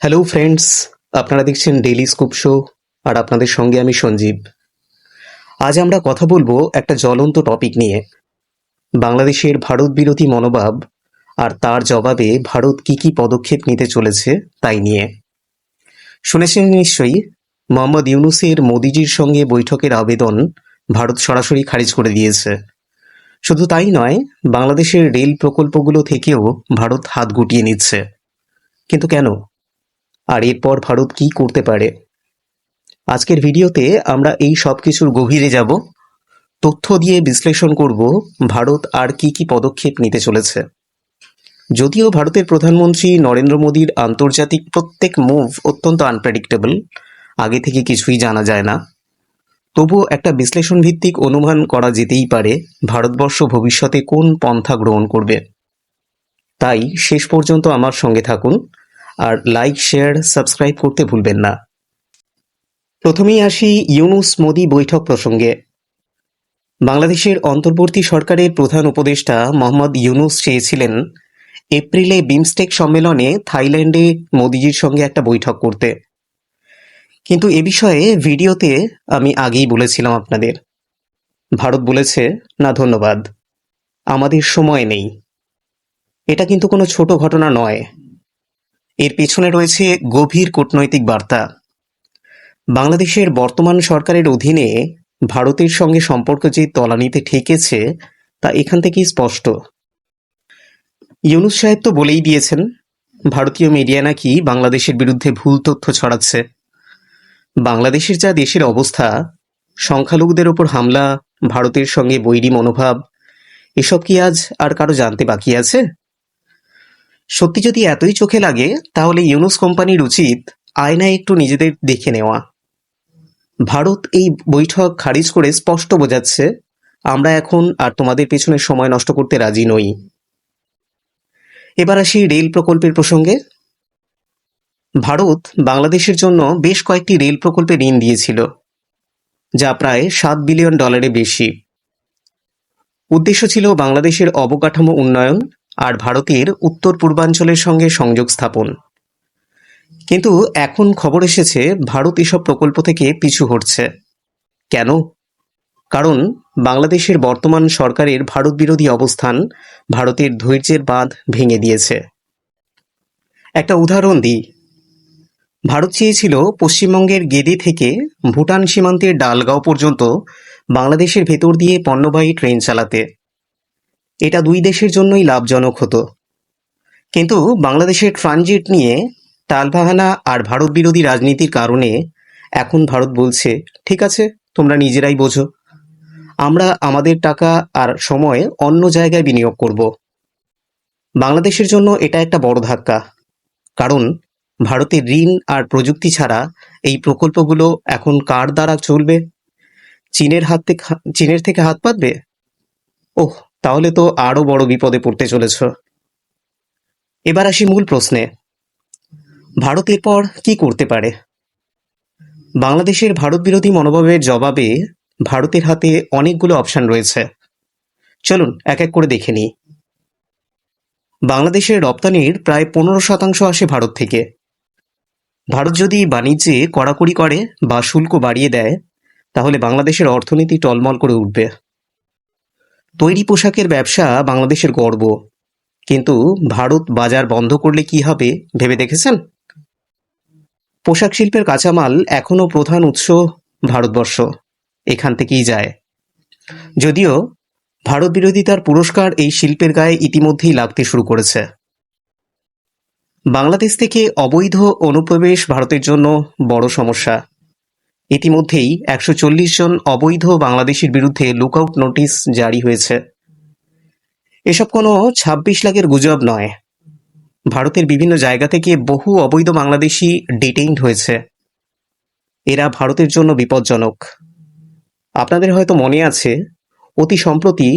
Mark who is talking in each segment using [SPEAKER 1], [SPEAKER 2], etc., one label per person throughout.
[SPEAKER 1] Hello friends আপনারা দেখছেন daily scoop show আর আপনাদের সঙ্গে আমি সঞ্জীব। আজ আমরা কথা বলব একটা জ্বলন্ত টপিক নিয়ে। বাংলাদেশের ভারত বিরোধী মনোভাব আর তার জবাবে ভারত কি কি পদক্ষেপ নিতে চলেছে তাই নিয়ে। শুনেছেন নিশ্চয়ই, মোহাম্মদ ইউনুসের মোদিজির সঙ্গে বৈঠকের আবেদন ভারত সরাসরি খারিজ করে দিয়েছে। শুধু তাই নয়, বাংলাদেশের রেল প্রকল্পগুলো থেকেও ভারত হাত গুটিয়ে নিচ্ছে। কিন্তু কেন? আর এরপর ভারত কি করতে পারে? আজকের ভিডিওতে আমরা এই সব কিছুর গভীরে যাব। তথ্য দিয়ে বিশ্লেষণ করব ভারত আর কি কি পদক্ষেপ নিতে চলেছে। যদিও ভারতের প্রধানমন্ত্রী নরেন্দ্র মোদীর আন্তর্জাতিক প্রত্যেক মুভ অত্যন্ত আনপ্রেডিক্টেবল আগে থেকে কিছুই জানা যায় না। তবুও একটা বিশ্লেষণ ভিত্তিক অনুমান করা যেতেই পারে ভারতবর্ষ ভবিষ্যতে কোন পন্থা গ্রহণ করবে। তাই শেষ পর্যন্ত আমার সঙ্গে থাকুন। আর লাইক শেয়ার সাবস্ক্রাইব করতে ভুলবেন না। প্রথমেই আসি ইউনুস মোদি বৈঠক প্রসঙ্গে। বাংলাদেশের অন্তর্বর্তী সরকারের প্রধান উপদেষ্টা মোহাম্মদ ইউনুস চেয়েছিলেন এপ্রিলে বিমস্টেক সম্মেলনে থাইল্যান্ডে মোদিজির সঙ্গে একটা বৈঠক করতে। কিন্তু এ বিষয়ে ভিডিওতে আমি আগেই বলেছিলাম আপনাদের। ভারত বলেছে, না, ধন্যবাদ। আমাদের সময় নেই। এটা কিন্তু কোনো ছোট ঘটনা নয়। এর পেছনে রয়েছে গভীর কূটনৈতিক বার্তা। বাংলাদেশের বর্তমান সরকারের অধীনে ভারতের সঙ্গে সম্পর্ক যে তলানিতে ঠেকেছে, তা এখান থেকেই স্পষ্ট। ইউনুস সাহেব তো বলেই দিয়েছেন, ভারতীয় মিডিয়া নাকি বাংলাদেশের বিরুদ্ধে ভুল তথ্য ছড়াচ্ছে। বাংলাদেশের যা দেশের অবস্থা, সংখ্যালঘুদের ওপর হামলা, ভারতের সঙ্গে বৈরী মনোভাব, এসব কি আজ আর কারও জানতে বাকি আছে? সত্যি যদি এতই চোখে লাগে, তাহলে ইউনুস কোম্পানির উচিত আয়নায় একটু নিজেদের দেখে নেওয়া। ভারত এই বৈঠক খারিজ করে স্পষ্ট বোঝাচ্ছে, আমরা এখন আর তোমাদের পেছনে সময় নষ্ট করতে রাজি নই। এবার আসি রেল প্রকল্পের প্রসঙ্গে। ভারত বাংলাদেশের জন্য বেশ কয়েকটি রেল প্রকল্পে ঋণ দিয়েছিল, যা প্রায় সাত বিলিয়ন ডলারে বেশি। উদ্দেশ্য ছিল বাংলাদেশের অবকাঠামো উন্নয়ন আর ভারতের উত্তর পূর্বাঞ্চলের সঙ্গে সংযোগ স্থাপন। কিন্তু এখন খবর এসেছে, ভারত এসব প্রকল্প থেকে পিছু হটছে। কেন? কারণ বাংলাদেশের বর্তমান সরকারের ভারত বিরোধী অবস্থান ভারতের ধৈর্যের বাঁধ ভেঙে দিয়েছে। একটা উদাহরণ দিই। ভারত চেয়েছিল পশ্চিমবঙ্গের গেদি থেকে ভুটান সীমান্তের ডালগাঁও পর্যন্ত বাংলাদেশের ভেতর দিয়ে পণ্যবাহী ট্রেন চালাতে। এটা দুই দেশের জন্যই লাভজনক হতো। কিন্তু বাংলাদেশের ট্রানজিট নিয়ে টালবাহানা আর ভারত বিরোধী রাজনীতির কারণে এখন ভারত বলছে, ঠিক আছে, তোমরা নিজেরাই বোঝো। আমরা আমাদের টাকা আর সময় অন্য জায়গায় বিনিয়োগ করব। বাংলাদেশের জন্য এটা একটা বড় ধাক্কা। কারণ ভারতের ঋণ আর প্রযুক্তি ছাড়া এই প্রকল্পগুলো এখন কার দ্বারা চলবে? চীনের হাত থেকে চীনের থেকে হাত পাতবে? ওহ, তাহলে তো আরও বড় বিপদে পড়তে চলেছ। এবার আসি মূল প্রশ্নে। ভারত এরপর কি করতে পারে? বাংলাদেশের ভারত বিরোধী মনোভাবের জবাবে ভারতের হাতে অনেকগুলো অপশন রয়েছে। চলুন, এক এক করে দেখে নিই। বাংলাদেশের রপ্তানির প্রায় পনেরো শতাংশ আসে ভারত থেকে। ভারত যদি বাণিজ্যে কড়াকড়ি করে বা শুল্ক বাড়িয়ে দেয়, তাহলে বাংলাদেশের অর্থনীতি টলমল করে উঠবে। তৈরি পোশাকের ব্যবসা বাংলাদেশের গর্ব। কিন্তু ভারত বাজার বন্ধ করলে কি হবে, ভেবে দেখেছেন? পোশাক শিল্পের কাঁচামাল এখনও প্রধান উৎস ভারতবর্ষ। এখান থেকেই যায়। যদিও ভারত বিরোধিতার পুরস্কার এই শিল্পের গায়ে ইতিমধ্যেই লাগতে শুরু করেছে। বাংলাদেশ থেকে অবৈধ অনুপ্রবেশ ভারতের জন্য বড় সমস্যা। ইতিমধ্যেই একশো চল্লিশ জন অবৈধ বাংলাদেশের বিরুদ্ধে লুকআউট নোটিশ জারি হয়েছে। এসব কোনো ছাব্বিশ লাখের গুজব নয়। ভারতের বিভিন্ন জায়গা থেকে বহু অবৈধ বাংলাদেশি ডিটেইনড হয়েছে। এরা ভারতের জন্য বিপজ্জনক। আপনাদের হয়তো মনে আছে, অতি সম্প্রতি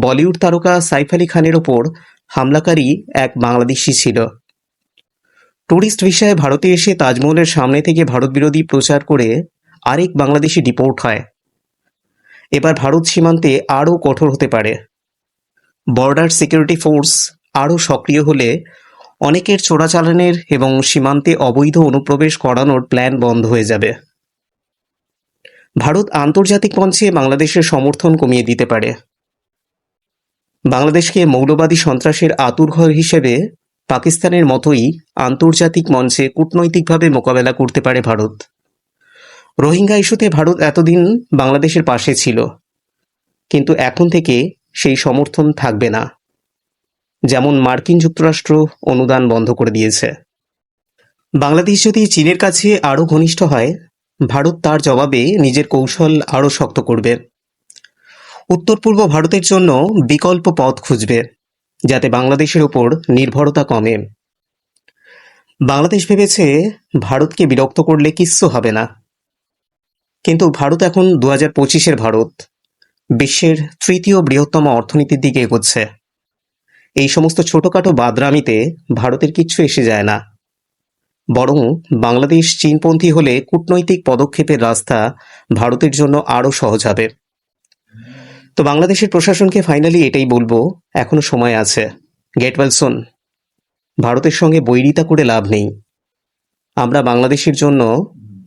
[SPEAKER 1] বলিউড তারকা সাইফ আলী খানের ওপর হামলাকারী এক বাংলাদেশি ছিল। ট্যুরিস্ট ভিসায় ভারতে এসে তাজমহলের সামনে থেকে ভারত বিরোধী প্রচার করে আরেক বাংলাদেশি ডিপোর্ট হয়। এবার ভারত সীমান্তে আরও কঠোর হতে পারে। বর্ডার সিকিউরিটি ফোর্স আরও সক্রিয় হলে অনেকের চোরাচালানের এবং সীমান্তে অবৈধ অনুপ্রবেশ করানোর প্ল্যান বন্ধ হয়ে যাবে। ভারত আন্তর্জাতিক মঞ্চে বাংলাদেশের সমর্থন কমিয়ে দিতে পারে। বাংলাদেশকে মৌলবাদী সন্ত্রাসের আতুরঘর হিসেবে পাকিস্তানের মতোই আন্তর্জাতিক মঞ্চে কূটনৈতিকভাবে মোকাবেলা করতে পারে ভারত। রোহিঙ্গা ইস্যুতে ভারত এতদিন বাংলাদেশের পাশে ছিল, কিন্তু এখন থেকে সেই সমর্থন থাকবে না, যেমন মার্কিন যুক্তরাষ্ট্র অনুদান বন্ধ করে দিয়েছে। বাংলাদেশ যদি চীনের কাছে আরও ঘনিষ্ঠ হয়, ভারত তার জবাবে নিজের কৌশল আরও শক্ত করবে। উত্তর পূর্ব ভারতের জন্য বিকল্প পথ খুঁজবে, যাতে বাংলাদেশের ওপর নির্ভরতা কমে। বাংলাদেশ ভেবেছে ভারতকে বিরক্ত করলে কিচ্ছু হবে না। কিন্তু ভারত এখন দু হাজার পঁচিশের ভারত, বিশ্বের তৃতীয় বৃহত্তম অর্থনীতির দিকে এগোচ্ছে। এই সমস্ত ছোটোখাটো বাদরামিতে ভারতের কিচ্ছু এসে যায় না। বরং বাংলাদেশ চীনপন্থী হলে কূটনৈতিক পদক্ষেপের রাস্তা ভারতের জন্য আরও সহজ হবে। তো বাংলাদেশের প্রশাসনকে ফাইনালি এটাই বলব, এখনও সময় আছে। Get well soon. ভারতের সঙ্গে বৈরিতা করে লাভ নেই। আমরা বাংলাদেশের জন্য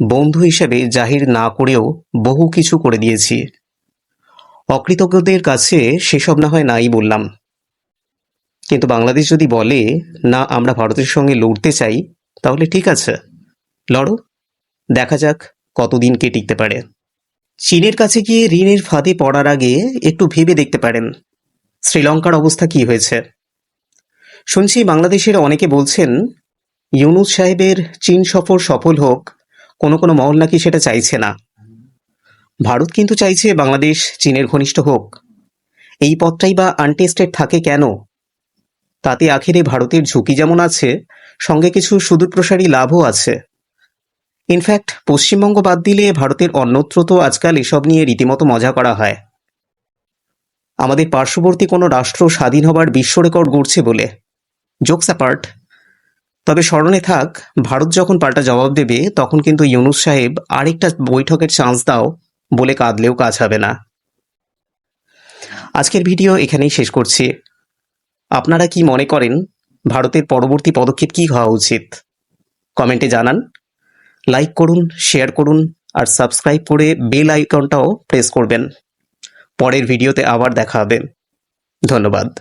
[SPEAKER 1] বন্ধু হিসেবে জাহির না করেও বহু কিছু করে দিয়েছি। অকৃতজ্ঞদের কাছে সেসব না হয় নাই বললাম। কিন্তু বাংলাদেশ যদি বলে, না, আমরা ভারতের সঙ্গে লড়তে চাই, তাহলে ঠিক আছে। লড়ো। দেখা যাক কতদিন কে টিকতে পারে। চীনের কাছে গিয়ে ঋণের ফাঁদে পড়ার আগে একটু ভেবে দেখতে পারেন শ্রীলঙ্কার অবস্থা কি হয়েছে। শুনছি বাংলাদেশের অনেকে বলছেন, ইউনুস সাহেবের চীন সফর সফল হোক কোনো কোনো মহল নাকি সেটা চাইছে না। ভারত কিন্তু চাইছে বাংলাদেশ চীনের ঘনিষ্ঠ হোক। এই পথটাই বা আনটেস্টেড থাকে কেন? তাতে আখেরে ভারতের ঝুঁকি যেমন আছে, সঙ্গে কিছু সুদূরপ্রসারী লাভও আছে। ইনফ্যাক্ট পশ্চিমবঙ্গ বাদ দিলে ভারতের অন্যত্র তো আজকাল এসব নিয়ে রীতিমতো মজা করা হয়। আমাদের পার্শ্ববর্তী কোনো রাষ্ট্র স্বাধীন হবার বিশ্ব রেকর্ড গড়ছে বলে। জোকস অ্যাপার্ট তবে স্মরণে থাক, ভারত যখন পাল্টা জবাব দেবে, তখন কিন্তু ইউনুস সাহেব আরেকটা বৈঠকের চান্স দাও বলে কাঁদলেও কাজ হবে না। আজকের ভিডিও এখানেই শেষ করছি। আপনারা কি মনে করেন, ভারতের পরবর্তী পদক্ষেপ কি হওয়া উচিত? কমেন্টে জানান। লাইক করুন, শেয়ার করুন, আর সাবস্ক্রাইব করে বেল আইকনটাও প্রেস করবেন। পরের ভিডিওতে আবার দেখা হবে। ধন্যবাদ।